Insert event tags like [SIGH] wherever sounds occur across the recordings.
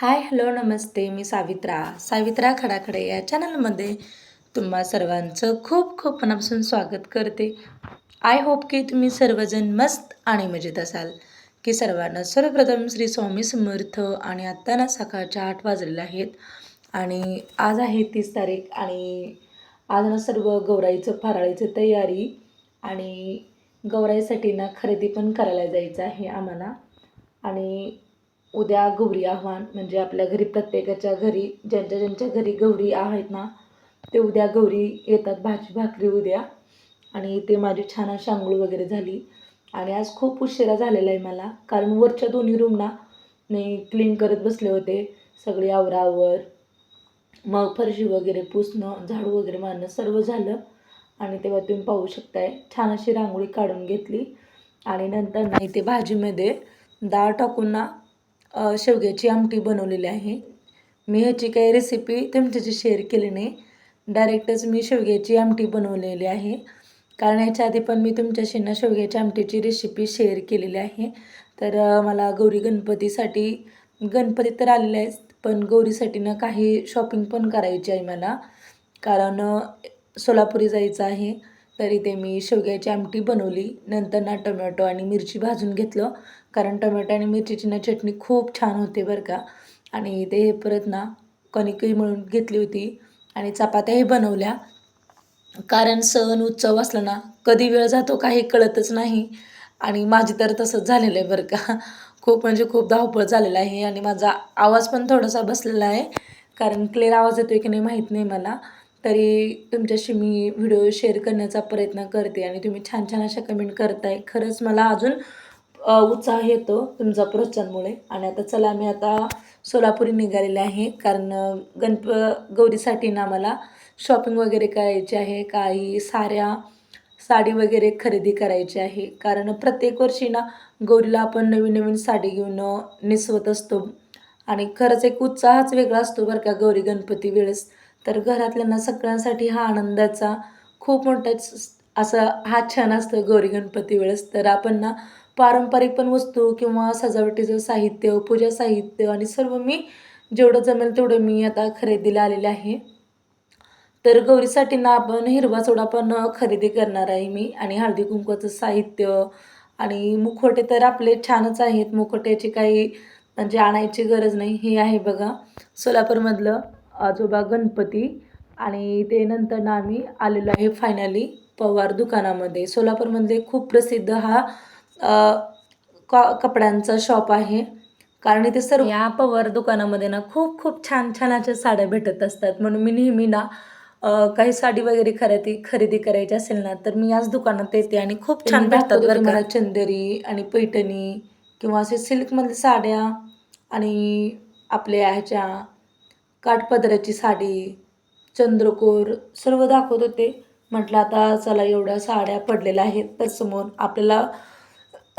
Hi hello नमस्ते मी सावित्रा. सावित्रा खडाखडे या चॅनलमध्ये तुम्हा सर्वांचं खूप खूप मनापासून स्वागत करते. आय होप की तुम्ही सर्वजण मस्त आणि मजेत असाल. की सर्वांना सर्वप्रथम श्री स्वामी समर्थ आणि आत्ता ना सकाळच्या आठ वाजलेले आहेत. आणि आज आहे तीस तारीख आणि आज ना सर्व गौराईचं फराळीचं तयारी आणि गौराईसाठी ना खरेदी पण करायला जायचं आहे आम्हाला. आणि उद्या गौरी आव्हान म्हणजे आपल्या घरी प्रत्येकाच्या घरी ज्यांच्या ज्यांच्या घरी गौरी आहेत ना ते उद्या गौरी येतात भाजी भाकरी उद्या. आणि ते माझी छान अशी आंघोळ वगैरे झाली. आणि आज खूप उशिरा झालेला आहे मला कारण वरच्या दोन्ही रूमना मी क्लीन करत बसले होते. सगळी आवरावर मग फरशी वगैरे पुसणं झाडू वगैरे मारणं सर्व झालं. आणि तेव्हा तुम्ही पाहू शकताय छान अशी रांगोळी काढून घेतली. आणि नंतर नाही ते भाजीमध्ये डाळ टाकून ना शेवग्याची आमटी बनवलेली आहे. मी ह्याची काही रेसिपी तुमच्याशी शेअर केली नाही. डायरेक्टच मी शेवग्याची आमटी बनवलेली आहे. कारण याच्या आधी पण मी तुमच्याशी ना शेवग्याच्या आमटीची रेसिपी शेअर केलेली आहे. तर मला गौरी गणपतीसाठी गणपती तर आलेले आहेत पण गौरीसाठी ना काही शॉपिंग पण करायची आहे मला. कारण सोलापुरी जायचं आहे. तरी ते मी शेवग्याची आमटी बनवली. नंतर ना टोमॅटो आणि मिरची भाजून घेतलं. कारण टोमॅटो आणि मिरचीची ना चटणी खूप छान होते बरं का. आणि ते परत ना कणिकही मळून घेतली होती. आणि चपात्याही बनवल्या. कारण सण उत्सव असला ना कधी वेळ जातो काही कळतच नाही. आणि माझी तर तसंच झालेलं आहे बरं का. खूप म्हणजे खूप धावपळ झालेला आहे. आणि माझा आवाज पण थोडासा बसलेला आहे. कारण क्लिअर आवाज येतो की नाही माहीत नाही मला. तरी तुमच्याशी मी व्हिडिओ शेअर करण्याचा प्रयत्न करते आणि तुम्ही छान छान अशा कमेंट करताय. खरंच मला अजून उत्साह येतो तुमचा प्रोत्साहनमुळे आणि आता चला मी आता सोलापुरी निघालेले आहे. कारण गणप गौरीसाठी ना मला शॉपिंग वगैरे करायची आहे. काही साऱ्या साडी वगैरे खरेदी करायची आहे. कारण प्रत्येक वर्षी ना गौरीला आपण नवीन नवीन साडी घेऊन नेसवत असतो. आणि खरंच एक उत्साहच वेगळा असतो बरं का गौरी गणपती वेळेस. तर घरातल्यांना सगळ्यांसाठी हा आनंदाचा खूप मोठा असा हा छान असतं गौरी गणपती वेळेस. तर आपण ना पारंपरिक पण वस्तू किंवा सजावटीचं साहित्य पूजा साहित्य आणि सर्व मी जेवढं जमेल तेवढं मी आता खरेदीला आलेले आहे. तर गौरीसाठी ना आपण हिरवा सोडा पण खरेदी करणार आहे मी आणि हळदी कुंकवाचं साहित्य आणि मुखवटे तर आपले छानच आहेत. मुखवट्याची काही म्हणजे आणायची गरज नाही. हे आहे बघा सोलापूरमधलं. आजोबा गणपती आणि ते नंतर ना आम्ही आलेलो आहे फायनली पवार दुकानामध्ये. सोलापूरमधले खूप प्रसिद्ध हा क कपड्यांचा शॉप आहे. कारण इथे सर्व या पवार दुकानामध्ये ना खूप खूप छान छान अशा साड्या भेटत असतात. म्हणून मी नेहमी ना काही साडी वगैरे खरेदी खरेदी करायची असेल ना तर मी याच दुकानात येते आणि खूप छान भेटतात बरं मला चंदेरी आणि पैठणी किंवा असे सिल्कमधल्या साड्या आणि आपल्या ह्याच्या काठपदराची साडी चंद्रकोर सर्व दाखवत होते. म्हटलं आता चला एवढ्या साड्या पडलेल्या आहेत तर समोर आपल्याला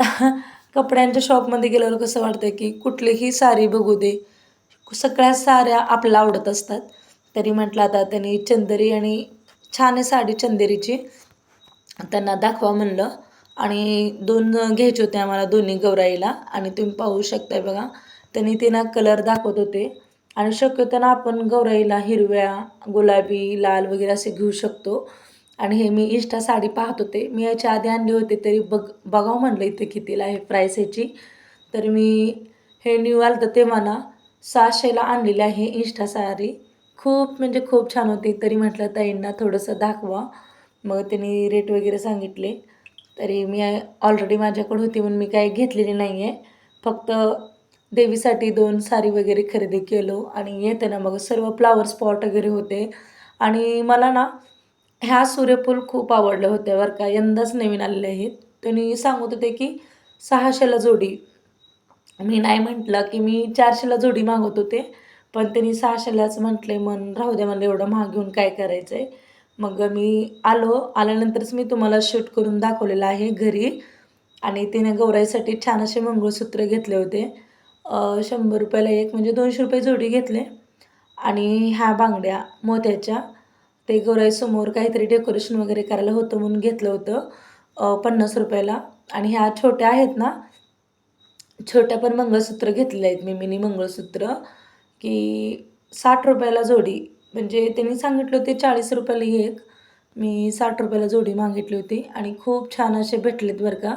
[LAUGHS] कपड्यांच्या शॉपमध्ये गेल्यावर कसं वाटतं की कुठलीही साडी बघू दे. सगळ्या साऱ्या आपल्याला आवडत असतात. तरी म्हटलं आता त्यांनी चंदेरी आणि छान आहे साडी चंदेरीची. त्यांना दाखवा म्हणलं. आणि दोन घ्यायचे होते आम्हाला दोन्ही गौराईला. आणि तुम्ही पाहू शकताय बघा त्यांनी तिना कलर दाखवत होते. आणि शक्यतो ना आपण गौराईला हिरव्या गुलाबी लाल वगैरे असे घेऊ शकतो. आणि हे मी इष्टा साडी पाहत होते. मी याच्या आधी आणले होते तरी बघ बघावं म्हणलं इथे कितीला आहे प्राईस ह्याची तर मी हे न्यू आलं तर तेव्हा ना सहाशेला आणलेली आहे इंस्टा साडी. खूप म्हणजे खूप छान होती. तरी म्हटलं ताईंना थोडंसं दाखवा. मग त्यांनी रेट वगैरे सांगितले. तरी मी ऑलरेडी माझ्याकडे होती म्हणून मी काही घेतलेली नाही आहे फक्त देवीसाठी दोन साडी वगैरे खरेदी केलो आणि येते ना मग सर्व फ्लावर स्पॉट वगैरे होते. आणि मला ना ह्या सूर्यफूल खूप आवडलं होते बरं का. यंदाच नवीन आलेले आहेत. त्यांनी सांगत होते की सहाशेला जोडी. मी नाही म्हटलं की मी चारशेला जोडी मागवत होते. पण त्यांनी सहाशेलाच म्हटले मन राहू द्या मला एवढं महाग घेऊन काय करायचं आहे मग मी आलो. आल्यानंतरच मी तुम्हाला शूट करून दाखवलेलं आहे घरी. आणि तिने गौराईसाठी छान असे मंगळसूत्र घेतले होते. शंभर रुपयाला एक म्हणजे दोनशे रुपये जोडी घेतले. आणि ह्या बांगड्या मोत्याच्या ते गोराईसमोर काहीतरी डेकोरेशन वगैरे करायला होतं म्हणून घेतलं होतं. पन्नास रुपयाला. आणि ह्या छोट्या आहेत ना छोट्या पण मंगळसूत्र घेतलेल्या आहेत मी मिनी मंगळसूत्र. की साठ रुपयाला जोडी म्हणजे त्यांनी सांगितले होते चाळीस रुपयाला एक. मी साठ रुपयाला जोडी मागितली होती. आणि खूप छान असे भेटलेत बरं का.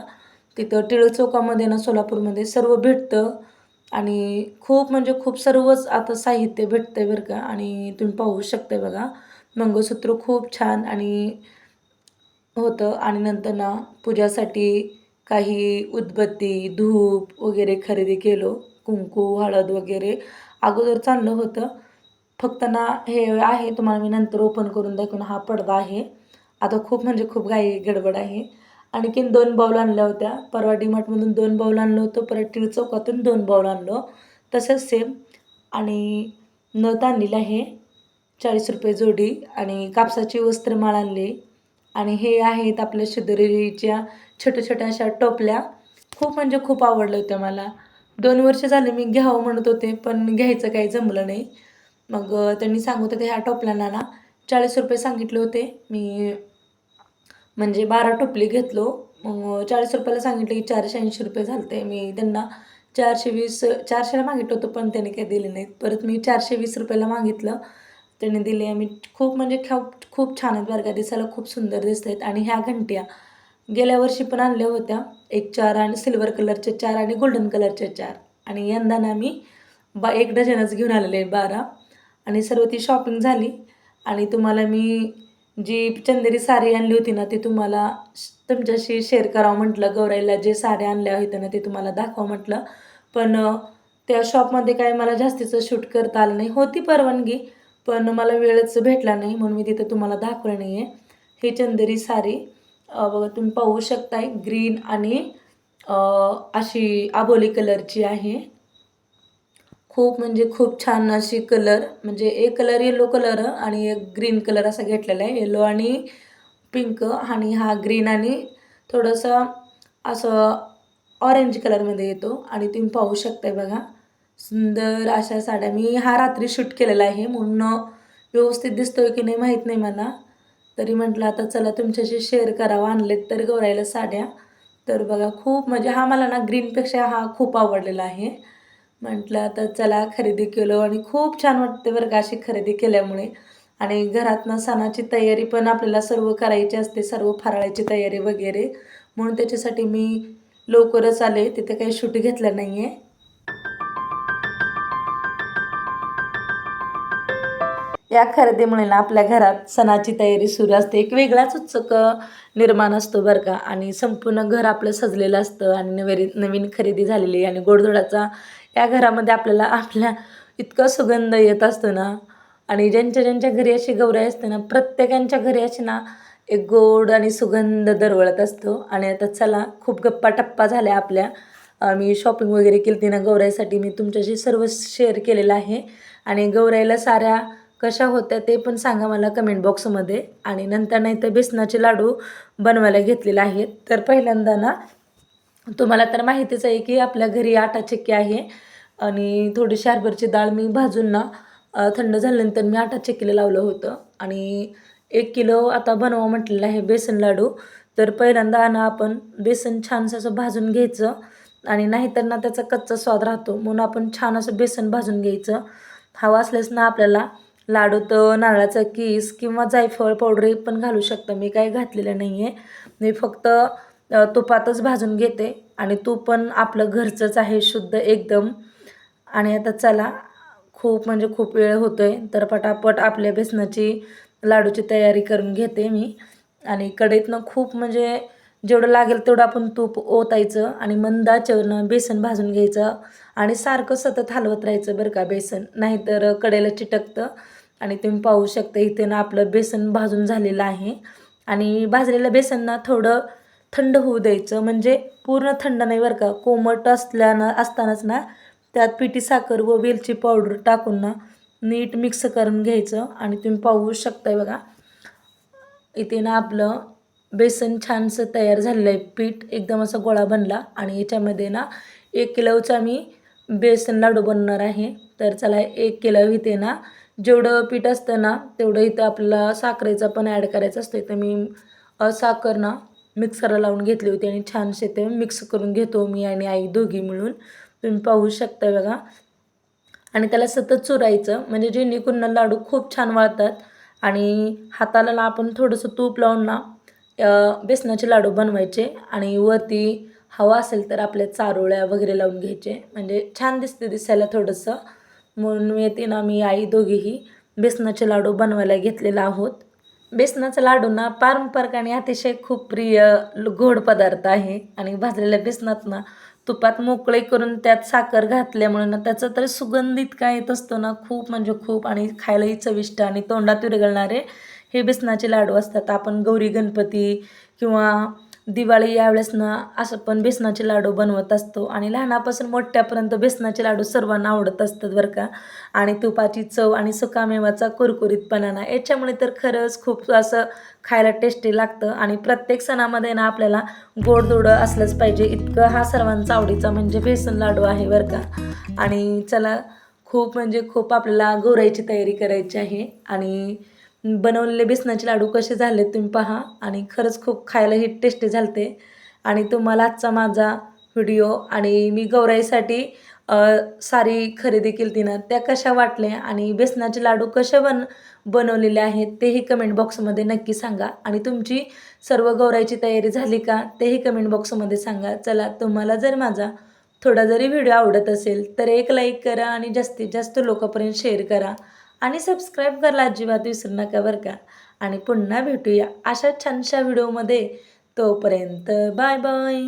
तिथं टिळक चौकामध्ये ना सोलापूरमध्ये सर्व भेटतं. आणि खूप म्हणजे खूप सर्वच आता साहित्य भेटतं आहे बरं का. आणि तुम्ही पाहू शकता बघा. मंगळसूत्र खूप छान आणि होतं. आणि नंतर ना पूजासाठी काही उदबत्ती धूप वगैरे खरेदी केलो. कुंकू हळद वगैरे. अगोदर चाललं होतं. फक्त ना हे आहे. तुम्हाला मी नंतर ओपन करून दाखवून हा पडदा आहे. आता खूप म्हणजे खूप गाई गडबड आहे. आणखीन दोन बाऊल आणल्या होत्या. परवा डीमार्टमधून दोन बाऊल आणलं होतं. परत टिळ चौकातून दोन बाऊल आणलो. तसंच सेम आणि नथ आणलेलं आहे. चाळीस रुपये जोडी. आणि कापसाची वस्त्रमाळ आणली. आणि हे आहेत आपल्या शिदोरीच्या छोट्या छोट्या अशा टोपल्या. खूप म्हणजे खूप आवडल्या होत्या मला. दोन वर्ष झाले मी घ्यावं म्हणत होते पण घ्यायचं काही जमलं नाही. मग त्यांनी सांगत होते ह्या टोपल्यांना ना चाळीस रुपये सांगितले होते. मी म्हणजे बारा टोपली घेतलो. मग चाळीस रुपयाला सांगितलं की चारशे ऐंशी रुपये झालते. मी त्यांना चारशे वीस चारशेला मागितलं होतं पण त्याने काही दिले नाहीत. परत मी चारशे वीस रुपयाला मागितलं. त्याने दिले. आम्ही खूप म्हणजे खूप खूप छान आहेत बरं का. दिसायला खूप सुंदर दिसत आहेत आणि ह्या घंट्या गेल्या वर्षी पण आणल्या होत्या. एक चार आणि सिल्वर कलरचे चार आणि गोल्डन कलरचे चार. आणि यंदा ना मी बा एक डझनच घेऊन आलेले आहे बारा. आणि सर्व ती शॉपिंग झाली. आणि तुम्हाला मी जी चंदेरी साडी आणली होती ना ती तुम्हाला तुमच्याशी शेअर करावं म्हटलं. गौराईला जे साड्या आणल्या होत्या ना ते तुम्हाला दाखवा म्हटलं. पण त्या शॉपमध्ये काय मला जास्तीचं शूट करता आलं नाही. होती परवानगी पण मला वेळच भेटला नाही म्हणून मी तिथं तुम्हाला दाखवलं नाही आहे हे चंदेरी साडी बघा तुम्ही पाहू शकताय. ग्रीन आणि अशी आबोली कलरची आहे. खूप म्हणजे खूप छान अशी कलर म्हणजे एक कलर येलो कलर आणि एक ग्रीन कलर असा घेतलेला आहे. येलो आणि पिंक आणि हा ग्रीन आणि थोडंसं असं ऑरेंज कलरमध्ये येतो आणि तुम्ही पाहू शकताय बघा. सुंदर अशा साड्या. मी हा रात्री शूट केलेला आहे म्हणून व्यवस्थित दिसतोय की नाही माहीत नाही मला. तरी म्हटलं आता चला तुमच्याशी शेअर करावं. आणलेत तर गौरायला साड्या. तर बघा खूप म्हणजे हा मला ना ग्रीनपेक्षा हा खूप आवडलेला आहे. म्हटलं आता चला खरेदी केलो. आणि खूप छान वाटते बरं का अशी खरेदी केल्यामुळे. आणि घरातनं सणाची तयारी पण आपल्याला सर्व करायची असते सर्व फराळाची तयारी वगैरे. म्हणून त्याच्यासाठी मी लवकरच आले. तिथे काही शूट घेतलं नाही आहे या खरेदीमुळे ना आपल्या घरात सणाची तयारी सुरू असते. एक वेगळाच उत्सुक निर्माण असतो बरं का. आणि संपूर्ण घर आपलं सजलेलं असतं आणि नवी नवीन खरेदी झालेली आणि गोडधोडाचा या घरामध्ये आपल्याला आपल्या इतकं सुगंध येत असतो ना. आणि ज्यांच्या ज्यांच्या घरी अशी गौराई असते ना प्रत्येकांच्या घरी अशी ना एक गोड आणि सुगंध दरवळत असतो. आणि आता चला खूप गप्पा टप्पा झाल्या आपल्या. मी शॉपिंग वगैरे केली ती ना गौराईसाठी मी तुमच्याशी सर्व शेअर केलेलं आहे. आणि गौराईला साऱ्या कशा होत्या ते पण सांगा मला कमेंट बॉक्समध्ये आणि नंतर नाही तर बेसनाचे लाडू बनवायला घेतलेले आहेत. तर पहिल्यांदा ना तुम्हाला तर माहितीच आहे की आपल्या घरी आटा चक्की आहे. आणि थोडी शारभरची डाळ मी भाजून ना थंड झाल्यानंतर मी आटा चक्कीला लावलं होतं. आणि एक किलो आता बनवा म्हटलेलं आहे बेसन लाडू. तर पहिल्यांदा ना आपण बेसन छानसं असं भाजून घ्यायचं. आणि नाहीतर ना त्याचा कच्चा स्वाद राहतो. म्हणून आपण छान असं बेसन भाजून घ्यायचं. हवा असल्यास ना आपल्याला लाडूत नारळाचा किस किंवा जायफळ पावडर पण घालू शकतं. मी काही घातलेलं नाही आहे मी फक्त तुपातच भाजून घेते आणि तूप पण आपलं घरचंच आहे शुद्ध एकदम. आणि आता चला खूप म्हणजे खूप वेळ होतो आहे तर पटापट आपल्या बेसनाची लाडूची तयारी करून घेते मी. आणि कढईतनं खूप म्हणजे जेवढं लागेल तेवढं आपण तूप ओतायचं आणि मंदाच्यावरनं बेसन भाजून घ्यायचं आणि सारखं सतत हलवत राहायचं बरं का बेसन. नाहीतर कडेला चिटकतं आणि तुम्ही पाहू शकता इथे ना आपलं बेसन भाजून झालेलं आहे. आणि भाजलेलं बेसन ना थोडं थंड होऊ द्यायचं. म्हणजे पूर्ण थंड नाही बरं का. कोमट असल्यानं असतानाच ना त्यात पिठी साखर व वेलची पावडर टाकून ना नीट मिक्स करून घ्यायचं. आणि तुम्ही पाहू शकताय बघा. इथे ना आपलं बेसन छानसं तयार झालेलं आहे पीठ एकदम असा गोळा बनला आणि याच्यामध्ये ना एक किलोचा मी बेसन लाडू बनणार आहे. तर चला एक किलो इथे ना जेवढं पीठ असतं ना तेवढं इथं आपल्याला साखरेचं पण ॲड करायचं असतं. तर मी साखर ना मिक्सरला लावून घेतली होती आणि छानसे ते मिक्स करून घेतो मी आणि आई दोघी मिळून. तुम्ही पाहू शकता बघा. आणि त्याला सतत चुरायचं म्हणजे जेणेकरून लाडू खूप छान वाळतात. आणि हाताला आपण थोडंसं तूप लावून ना बेसनाचे लाडू बनवायचे आणि वरती हवा असेल तर आपल्या चारोळ्या वगैरे लावून घ्यायचे. म्हणजे छान दिसते दिसायला थोडंसं. म्हणून येते ना मी आई दोघीही बेसनाचे लाडू बनवायला घेतलेला आहोत. बेसनाचा लाडू ना पारंपरिक आणि अतिशय खूप प्रिय ल- गोड पदार्थ आहे. आणि भाजलेल्या बेसनात ना तुपात मोकळे करून त्यात साखर घातल्यामुळे ना त्याचा तर सुगंधित काय येत असतो ना खूप म्हणजे खूप. आणि खायलाही चविष्ट आणि तोंडात विरघळणारे हे बेसनाचे लाडू असतात. आपण गौरी गणपती किंवा दिवाळी यावेळेस ना असं पण बेसनाचे लाडू बनवत असतो. आणि लहानापासून मोठ्यापर्यंत बेसनाचे लाडू सर्वांना आवडत असतात बरं का. आणि तुपाची चव आणि सुकामेवाचा कुरकुरीतपणा ना याच्यामुळे तर खरंच खूप असं खायला टेस्टी लागतं. आणि प्रत्येक सणामध्ये ना आपल्याला गोडधोडं असलंच पाहिजे. इतकं हा सर्वांचा आवडीचा म्हणजे बेसन लाडू आहे बरं का. आणि चला खूप म्हणजे खूप आपल्याला गोरायची तयारी करायची आहे. आणि बनवलेले बेसनाचे लाडू कसे झाले तुम्ही पहा. आणि खरंच खूप खायलाही टेस्टी झालते. आणि तुम्हाला आजचा माझा व्हिडिओ आणि मी गौराईसाठी सारी खरेदी केली ती ना त्या कशा वाटल्या आणि बेसनाचे लाडू कसे बन बनवलेले आहेत तेही कमेंट बॉक्समध्ये नक्की सांगा. आणि तुमची सर्व गौराईची तयारी झाली का तेही कमेंट बॉक्समध्ये सांगा. चला तुम्हाला जर माझा थोडा जरी व्हिडिओ आवडत असेल तर एक लाईक करा आणि जास्तीत जास्त लोकांपर्यंत शेअर करा. आणि सबस्क्राईब करायला अजिबात विसरू नका बरं का. आणि पुन्हा भेटूया अशा छानशा व्हिडिओमध्ये तोपर्यंत बाय बाय